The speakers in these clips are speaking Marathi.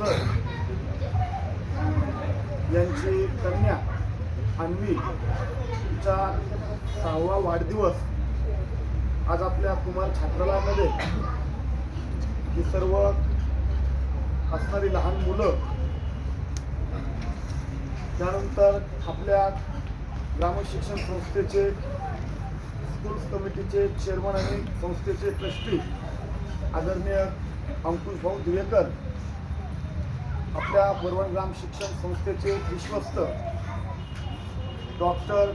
सर यांची कन्या अन्वी तिचा सहावा वाढदिवस आज आपल्या कुमार छात्रालयामध्ये. ही सर्व असणारी लहान मुलं त्यानंतर आपल्या ग्रामशिक्षण संस्थेचे स्कूल्स कमिटीचे चेअरमन आणि संस्थेचे ट्रस्टी आदरणीय अंकुश भाऊ दिवेकर आपल्या बोरवण ग्राम शिक्षण संस्थेचे विश्वस्त डॉक्टर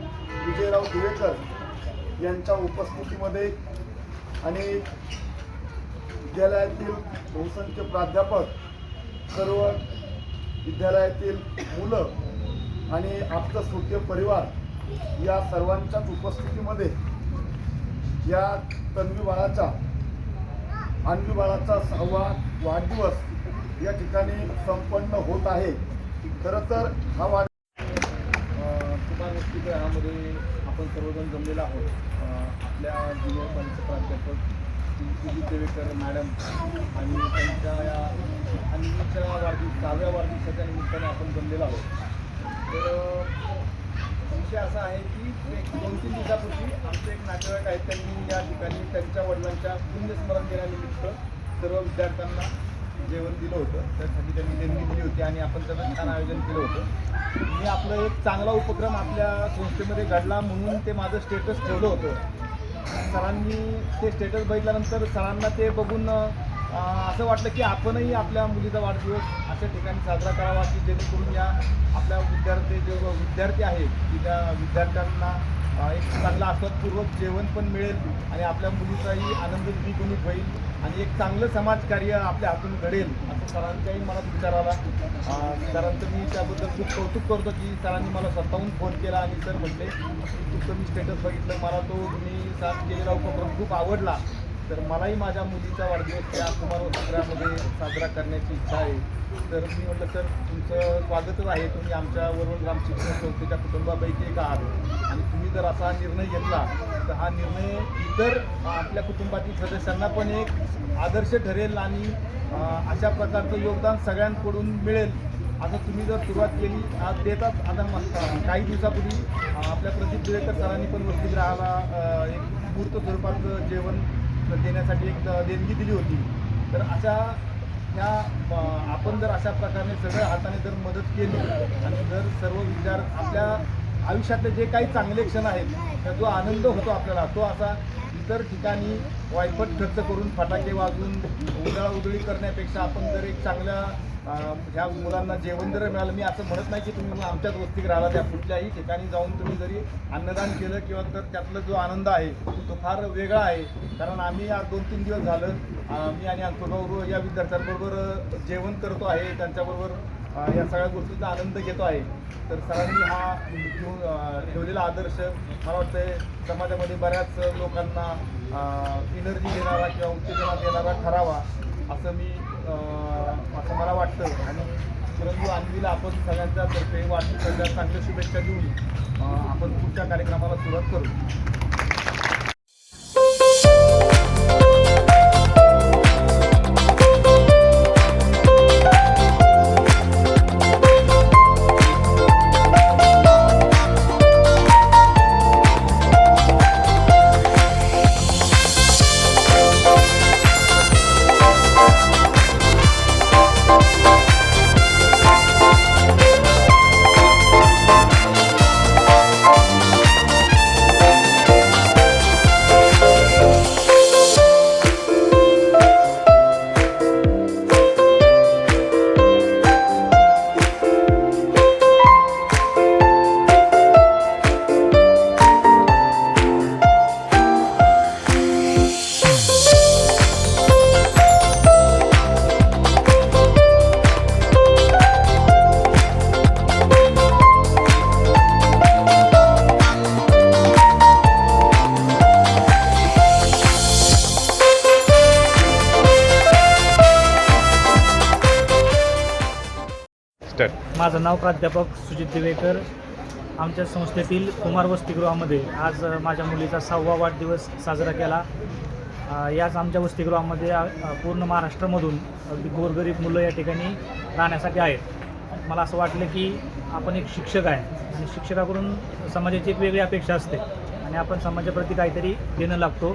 विजयराव दिवेकर यांच्या उपस्थितीमध्ये आणि विद्यालयातील बहुसंख्य प्राध्यापक सर्व विद्यालयातील मुलं आणि आपलं सुट्य परिवार या सर्वांच्याच उपस्थितीमध्ये या तन्वी बाळाचा अन्वी बाळाचा सहावा वाढदिवस या ठिकाणी संपन्न होत आहे. खरं तर हा वाढ कुमार आपण सर्वजण जमलेलो आहोत. आपल्या ज्युनियर कॉलेजचे प्राध्यापक सुजित देवेकर मॅडम आणि त्यांच्या या अन्नीच्या वाढदिवस सहाव्या वाढदिवसाच्या निमित्ताने आपण जमलेलो आहोत. तर विषय असा आहे की एक दोन तीन दिवसापूर्वी आमचे एक नातेवाईक आहेत त्यांनी या ठिकाणी त्यांच्या वडिलांच्या पुण्यस्मरण दिनानिमित्त सर्व विद्यार्थ्यांना जेवण दिलं होतं. त्यासाठी त्यांनी देणगी दिली होती आणि आपण त्याचं छान आयोजन केलं होतं. मी आपलं एक चांगला उपक्रम आपल्या संस्थेमध्ये घडला म्हणून ते माझं स्टेटस ठेवलं होतं. सरांनी ते स्टेटस बघितल्यानंतर सरांना ते बघून असं वाटलं की आपणही आपल्या मुलीचा वाढदिवस अशा ठिकाणी साजरा करावा की जेणेकरून या आपल्या विद्यार्थी जे विद्यार्थी आहेत की त्या विद्यार्थ्यांना एक चांगलं आस्वादपूर्वक जेवण पण मिळेल आणि आपल्या मुलीचाही आनंद द्विगुणित होईल आणि एक चांगलं समाजकार्य आपल्या हातून घडेल असं सरांच्याही मनात विचार आला. सरांचं मी त्याबद्दल खूप कौतुक करतो की सरांनी मला स्वतःहून फोन केला आणि सर म्हटले तुमचं मी स्टेटस बघितलं. मला तो तुम्ही साथ केलेला उपक्रम खूप आवडला. तर मलाही माझ्या मुलीचा वाढदिवस त्या कुमार वसतिगृहामध्ये साजरा करण्याची इच्छा आहे. तर मी म्हटलं सर तुमचं स्वागतच आहे. तुम्ही आमच्या वरुण ग्राम शिक्षण संस्थेच्या कुटुंबापैकी एक आहात आणि तुम्ही जर असा निर्णय घेतला तर हा निर्णय इतर आपल्या कुटुंबातील सदस्यांना पण एक आदर्श ठरेल आणि अशा प्रकारचं योगदान सगळ्यांकडून मिळेल. आता तुम्ही जर सुरुवात केली आज देतात आता काही दिवसापूर्वी आपल्या प्रदीप दिवेकर सरांनी पण वसतिगृहाला एक मूर्त स्वरूपाचं जेवण देण्यासाठी एक देणगी दिली होती. तर अशा ह्या आपण जर अशा प्रकारे सगळ्या हाताने जर मदत केली आणि जर सर्व विद्यार्थी आपल्या आयुष्यातले जे काही चांगले क्षण आहेत तर जो आनंद होतो आपल्याला तो असा इतर ठिकाणी वायपट खर्च करून फटाके वाजवून उधळा उधळी करण्यापेक्षा आपण जर एक चांगल्या ह्या मुलांना जेवण जर मिळालं मी असं म्हणत नाही की तुम्ही आमच्याच वस्तीत राहिला त्या कुठल्याही ठिकाणी जाऊन तुम्ही जरी अन्नदान केलं किंवा तर त्यातला जो आनंद आहे तो फार वेगळा आहे. कारण आम्ही आज दोन तीन दिवस झालं मी आणि अंकुरभाऊ या विद्यार्थ्यांबरोबर जेवण करतो आहे त्यांच्याबरोबर या सगळ्या गोष्टीचा आनंद घेतो आहे. तर सरांनी हा घेऊन ठेवलेला आदर्श मला वाटतं समाजामध्ये बऱ्याच लोकांना एनर्जी देणारा किंवा उत्तेजना देणारा ठरावा असं मी असं मला वाटतं. आणि परंतु अन्वीला आपण सगळ्यांच्या तर्फे वाढदिवसाच्या चांगल्या शुभेच्छा देऊन आपण पुढच्या कार्यक्रमाला सुरुवात करू. स्टार्ट माझं नाव प्राध्यापक सुजित दिवेकर. आमच्या संस्थेतील कुमार वसतिगृहामध्ये आज माझ्या मुलीचा सहावा वाढदिवस साजरा केला. याच आमच्या वसतिगृहामध्ये पूर्ण महाराष्ट्रामधून अगदी गोरगरीब मुलं या ठिकाणी राहण्यासाठी आहेत. मला असं वाटलं की आपण एक शिक्षक आहे आणि शिक्षकाकडून समाजाची एक वेगळी अपेक्षा असते आणि आपण समाजाप्रती काहीतरी देणं लागतो.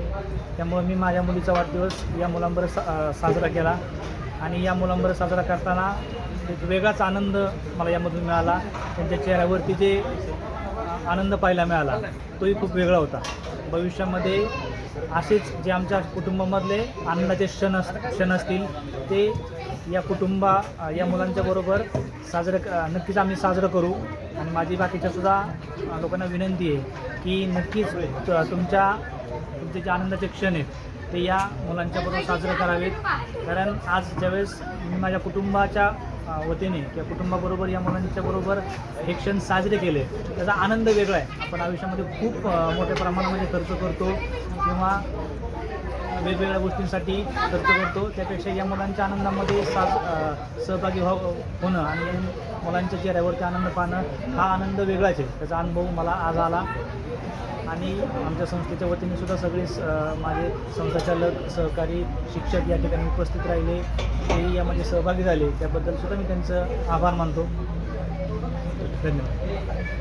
त्यामुळं मी माझ्या मुलीचा वाढदिवस या मुलांबरोबर सा साजरा केला आणि या मुलांबरोबर साजरा करताना एक वेगळाच आनंद मला यामधून मिळाला. त्यांच्या चेहऱ्यावरती जे आनंद पाहायला मिळाला तोही खूप वेगळा होता. भविष्यामध्ये असेच जे आमच्या कुटुंबामधले आनंदाचे क्षण अस क्षण असतील ते या कुटुंबा या मुलांच्या बरोबर साजरं क- नक्कीच आम्ही साजरं करू. आणि माझी बाकीच्यासुद्धा लोकांना विनंती आहे की नक्कीच तुमच्या तुमचे जे आनंदाचे क्षण आहेत ते या मुलांच्याबरोबर साजरं साजरे करावेत. कारण आज ज्यावेळेस मी माझ्या कुटुंबाच्या वतीने किंवा कुटुंबाबरोबर या मुलांच्या बरोबर हे क्षण साजरे केले. त्याचा आनंद वेगळा आहे. आपण आयुष्यामध्ये खूप मोठ्या प्रमाणामध्ये खर्च करतो किंवा वेगवेगळ्या गोष्टींसाठी खर्च करतो. त्यापेक्षा या मुलांच्या आनंदामध्ये साज सहभागी व्हाव होणं आणि मुलांच्या चेहऱ्यावरती आनंद पाहणं हा आनंद वेगळाच आहे. त्याचा अनुभव मला आज आला. आणि आमच्या संस्थेच्या वतीने सुद्धा सगळे माझे संस्थाचालक सहकारी शिक्षक या ठिकाणी उपस्थित राहिले. तेही यामध्ये सहभागी झाले. त्याबद्दल सुद्धा मी त्यांचं आभार मानतो. धन्यवाद.